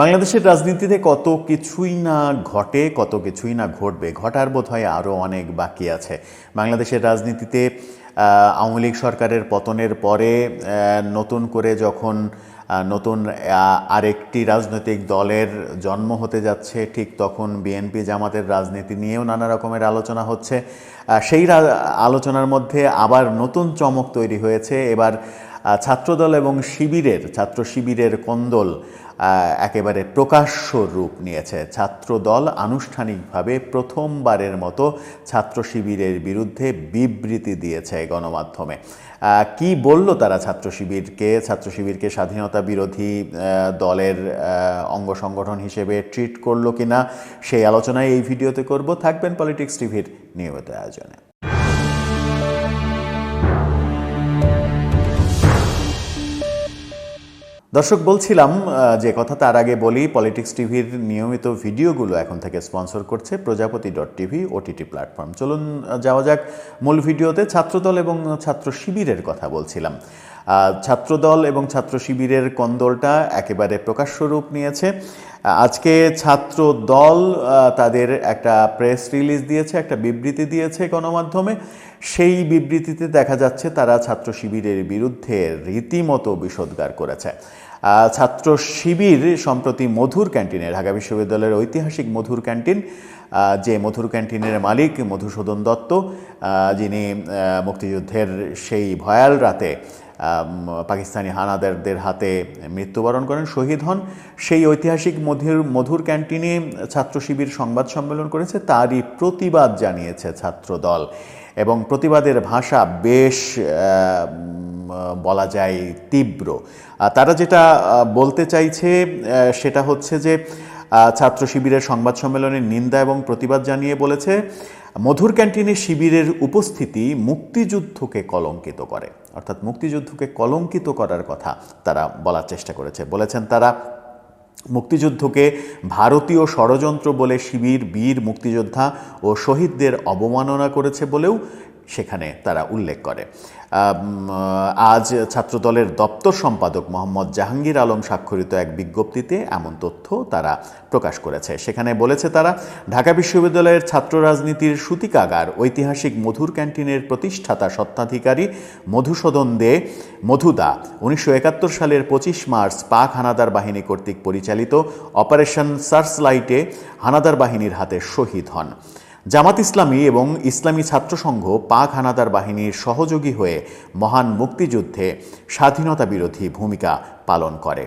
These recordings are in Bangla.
বাংলাদেশের রাজনীতিতে কত কিছুই না ঘটে, কত কিছুই না ঘটবে, ঘটার বোধ হয় আরও অনেক বাকি আছে। বাংলাদেশের রাজনীতিতে আওয়ামী লীগ সরকারের পতনের পরে নতুন করে যখন নতুন আরেকটি রাজনৈতিক দলের জন্ম হতে যাচ্ছে, ঠিক তখন বিএনপি জামাতের রাজনীতি নিয়েও নানা রকমের আলোচনা হচ্ছে। সেই আলোচনার মধ্যে আবার নতুন চমক তৈরি হয়েছে। এবার ছাত্রদল এবং শিবিরের, ছাত্র শিবিরের কোন্দল একেবারে প্রকাশ্য রূপ নিয়েছে। ছাত্রদল আনুষ্ঠানিকভাবে প্রথমবারের মতো ছাত্র শিবিরের বিরুদ্ধে বিবৃতি দিয়েছে গণমাধ্যমে। কি বলল তারা ছাত্র শিবিরকে? ছাত্র শিবিরকে স্বাধীনতা বিরোধী দলের অঙ্গ সংগঠন হিসেবে ট্রিট করল কিনা? সেই আলোচনায় এই ভিডিওতে করব। থাকবেন পলিটিক্স টিভির নিয়মিত আয়োজনে। দর্শক, বলছিলাম যে কথা তার আগে বলি পলিটিক্স টিভির নিয়মিত ভিডিওগুলো এখন থেকে স্পন্সর করছে Prajapati dot TV OTT platform. চলুন যাওয়া যাক মূল ভিডিওতে। ছাত্রদল এবং ছাত্র শিবিরের কথা বলছিলাম। ছাত্রদল এবং ছাত্র শিবিরের কন্দলটা একেবারে প্রকাশ্য রূপ নিয়েছে। আজকে ছাত্র দল তাদের একটা প্রেস রিলিজ দিয়েছে, একটা বিবৃতি দিয়েছে গণমাধ্যমে। সেই বিবৃতিতে দেখা যাচ্ছে, তারা ছাত্র শিবিরের বিরুদ্ধে রীতিমতো বিষোদ্গার করেছে। ছাত্র শিবির সম্প্রতি মধুর ক্যান্টিনে, ঢাকা বিশ্ববিদ্যালয়ের ঐতিহাসিক মধুর ক্যান্টিন যে মধুর ক্যান্টিনের মালিক মধুসূদন দত্ত যিনি মুক্তিযুদ্ধের সেই ভয়াল রাতে পাকিস্তানি হানাদারদের হাতে মৃত্যুবরণ করেন, শহীদ হন। সেই ঐতিহাসিক মধুর মধুর ক্যান্টিনে ছাত্র শিবির সংবাদ সম্মেলন করেছে, তারই প্রতিবাদ জানিয়েছে ছাত্রদল। এবং প্রতিবাদের ভাষা বেশ বলা যায় তীব্র। তারা যেটা বলতে চাইছে সেটা হচ্ছে যে ছাত্র শিবিরের সংবাদ সম্মেলনে নিন্দা এবং প্রতিবাদ জানিয়ে বলেছে, মধুর ক্যান্টিনে শিবিরের উপস্থিতি মুক্তিযুদ্ধকে কলঙ্কিত করে। অর্থাৎ মুক্তিযুদ্ধকে কলঙ্কিত করার কথা তারা বলার চেষ্টা করেছে। বলেছেন তারা মুক্তিযুদ্ধকে ভারতীয় ষড়যন্ত্র বলে শিবির বীর মুক্তিযোদ্ধা ও শহীদদের অবমাননা করেছে বলেও সেখানে তারা উল্লেখ করে। আজ ছাত্রদলের দপ্তর সম্পাদক মোহাম্মদ জাহাঙ্গীর আলম স্বাক্ষরিত এক বিজ্ঞপ্তিতে এমন তথ্য তারা প্রকাশ করেছে। সেখানে বলেছে তারা, ঢাকা বিশ্ববিদ্যালয়ের ছাত্র রাজনীতির সূতিকাগার, ঐতিহাসিক মধুর ক্যান্টিনের প্রতিষ্ঠাতা স্বত্বাধিকারী মধুসূদন দে মধুদা উনিশশো একাত্তর সালের পঁচিশ মার্চ পাক হানাদার বাহিনী কর্তৃক পরিচালিত অপারেশন সার্চলাইটে হানাদার বাহিনীর হাতে শহীদ হন। জামাত ইসলামী এবং ইসলামী ছাত্রসংঘ পাক হানাদার বাহিনীর সহযোগী হয়ে মহান মুক্তিযুদ্ধে স্বাধীনতা বিরোধী ভূমিকা পালন করে।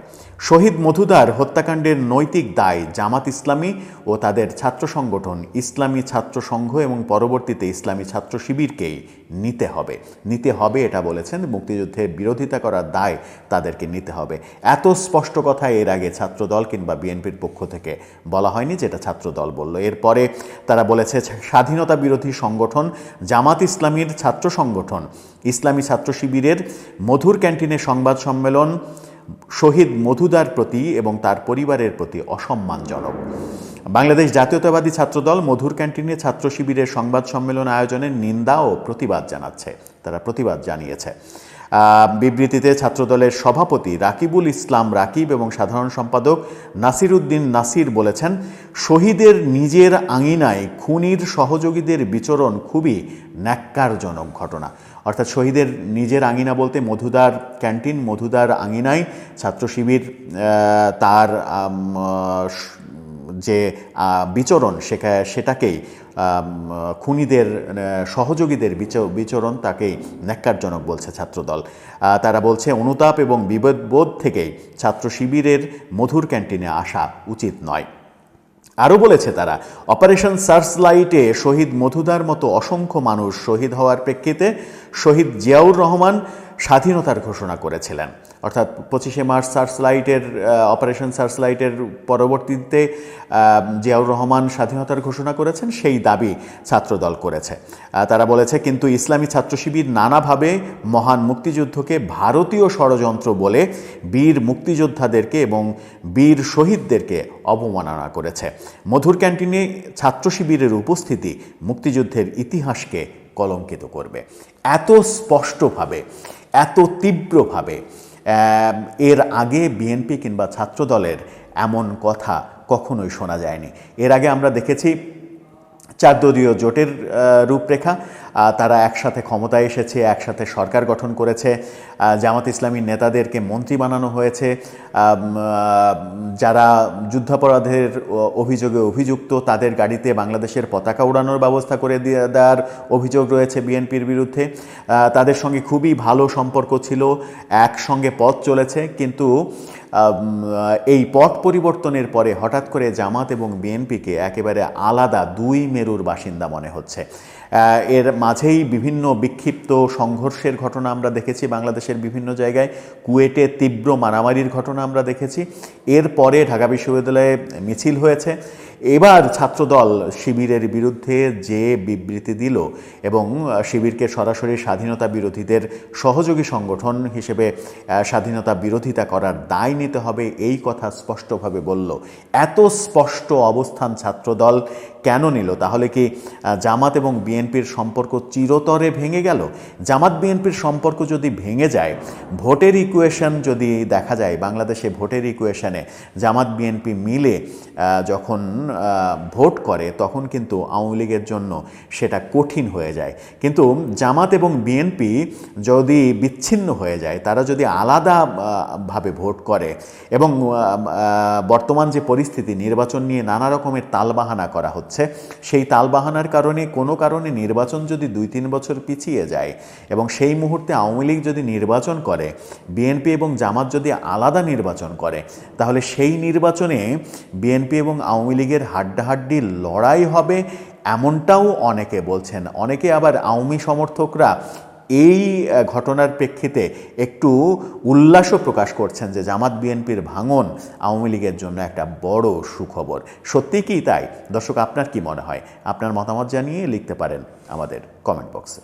শহীদ মধুদার হত্যাকাণ্ডের নৈতিক দায় জামাত ইসলামী ও তাদের ছাত্র সংগঠন ইসলামী ছাত্র সংঘ এবং পরবর্তীতে ইসলামী ছাত্র শিবিরকেই নিতে হবে। নিতে হবে এটা বলেছেন মুক্তিযুদ্ধের বিরোধিতা করার দায় তাদেরকে নিতে হবে। এত স্পষ্ট কথা এর আগে ছাত্রদল কিংবা বিএনপির পক্ষ থেকে বলা হয়নি যেটা ছাত্রদল বলল। এরপরে তারা বলেছে, স্বাধীনতা বিরোধী সংগঠন জামাত ইসলামীর ছাত্র সংগঠন ইসলামী ছাত্র শিবিরের মধুর ক্যান্টিনে সংবাদ সম্মেলন শহীদ মধুদার প্রতি এবং তার পরিবারের প্রতি অসম্মানজনক। বাংলাদেশ জাতীয়তাবাদী ছাত্রদল মধুর ক্যান্টিনে ছাত্র শিবিরের সংবাদ সম্মেলন আয়োজনের নিন্দা ও প্রতিবাদ জানাচ্ছে। তারা প্রতিবাদ জানিয়েছে। বিবৃতিতে ছাত্রদলের সভাপতি রাকিবুল ইসলাম রাকিব এবং সাধারণ সম্পাদক নাসির উদ্দিন নাসির বলেছেন, শহীদের নিজের আঙিনায় খুনির সহযোগীদের বিচরণ খুবই ন্যাক্কারজনক ঘটনা। অর্থাৎ শহীদের নিজের আঙিনা বলতে মধুদার ক্যান্টিন, মধুদার আঙিনায় ছাত্র শিবির তার যে বিচরণ সেটা সেটাকেই খুনিদের সহযোগীদের বিচ- বিচরণ তাকেই ন্যাক্কারজনক বলছে ছাত্রদল। তারা বলছে, অনুতাপ এবং বিবেদবোধ থেকেই ছাত্র শিবিরের মধুর ক্যান্টিনে আসা উচিত নয়। আরও বলেছে তারা, অপারেশন সার্চলাইটে শহীদ মধুদার মতো অসংখ্য মানুষ শহীদ হওয়ার প্রেক্ষিতে শহীদ জিয়াউর রহমান স্বাধীনতার ঘোষণা করেছিলেন। অর্থাৎ পঁচিশে মার্চ সার্চলাইটের অপারেশন সার্চলাইটের পরবর্তীতে জিয়াউর রহমান স্বাধীনতার ঘোষণা করেছেন, সেই দাবি ছাত্রদল করেছে। তারা বলেছে, কিন্তু ইসলামী ছাত্র শিবির নানাভাবে মহান মুক্তিযুদ্ধকে ভারতীয় ষড়যন্ত্র বলে বীর মুক্তিযোদ্ধাদেরকে এবং বীর শহীদদেরকে অবমাননা করেছে। মধুর ক্যান্টিনে ছাত্র শিবিরের উপস্থিতি মুক্তিযুদ্ধের ইতিহাসকে কলঙ্কিত করবে। এত স্পষ্টভাবে এত তীব্রভাবে এর আগে বিএনপি কিংবা ছাত্রদলের এমন কথা কখনোই শোনা যায়নি। এর আগে আমরা দেখেছি চারদলীয় জোটের রূপরেখা তারা একসাথে ক্ষমতায় এসেছে, একসাথে সরকার গঠন করেছে জামাত ইসলামীর নেতাদেরকে মন্ত্রী বানানো হয়েছে যারা যুদ্ধাপরাধের অভিযোগে অভিযুক্ত, তাদের গাড়িতে বাংলাদেশের পতাকা উড়ানোর ব্যবস্থা করে দেওয়ার অভিযোগ রয়েছে বিএনপির বিরুদ্ধে। তাদের সঙ্গে খুবই ভালো সম্পর্ক ছিল, একসঙ্গে পথ চলেছে, কিন্তু এই পথ পরিবর্তনের পরে হঠাৎ করে জামাত এবং বিএনপিকে একেবারে আলাদা দুই মেরুর বাসিন্দা মনে হচ্ছে। এর মাঝেই বিভিন্ন বিক্ষিপ্ত সংঘর্ষের ঘটনা আমরা দেখেছি। বাংলাদেশের বিভিন্ন জায়গায় কুয়েটে তীব্র মারামারির ঘটনা আমরা দেখেছি। এরপরে ঢাকা বিশ্ববিদ্যালয়ে মিছিল হয়েছে। এবার ছাত্রদল শিবিরের বিরুদ্ধে যে বিবৃতি দিল এবং শিবিরকে সরাসরি স্বাধীনতা বিরোধীদের সহযোগী সংগঠন হিসেবে স্বাধীনতা বিরোধিতা করার দায় নিতে হবে এই কথা স্পষ্টভাবে বলল। এত স্পষ্ট অবস্থান ছাত্রদল কেন নিল? তাহলে কি জামাত এবং বিএনপির সম্পর্ক চিরতরে ভেঙে গেল? জামাত বিএনপির সম্পর্ক যদি ভেঙে যায়, ভোটের ইকুয়েশন যদি দেখা যায়, বাংলাদেশে ভোটের ইকুয়েশনে জামাত বিএনপি মিলে যখন ভোট করে, তখন কিন্তু আওয়ামী লীগের জন্য সেটা কঠিন হয়ে যায়। কিন্তু জামাত এবং বিএনপি যদি বিচ্ছিন্ন হয়ে যায়, তারা যদি আলাদা ভাবে ভোট করে এবং বর্তমান যে পরিস্থিতি, নির্বাচন নিয়ে নানা রকমের তালবাহানা করা হচ্ছে, সেই তালবাহানার কারণে কোনো কারণে নির্বাচন যদি দুই তিন বছর পিছিয়ে যায় এবং সেই মুহূর্তে আওয়ামী লীগ যদি নির্বাচন করে, বিএনপি এবং জামাত যদি আলাদা নির্বাচন করে, তাহলে সেই নির্বাচনে বিএনপি এবং আওয়ামী লীগের হাড্ডাহাড্ডি লড়াই হবে এমনটাও অনেকে বলছেন। অনেকে আবার আওয়ামী সমর্থকরা এই ঘটনার প্রেক্ষিতে একটু উল্লাসও প্রকাশ করছেন যে জামাত বিএনপির ভাঙন আওয়ামী লীগের জন্য একটা বড় সুখবর। সত্যি কি তাই? দর্শক, আপনার কি মনে হয়? আপনার মতামত জানিয়ে লিখতে পারেন আমাদের কমেন্ট বক্সে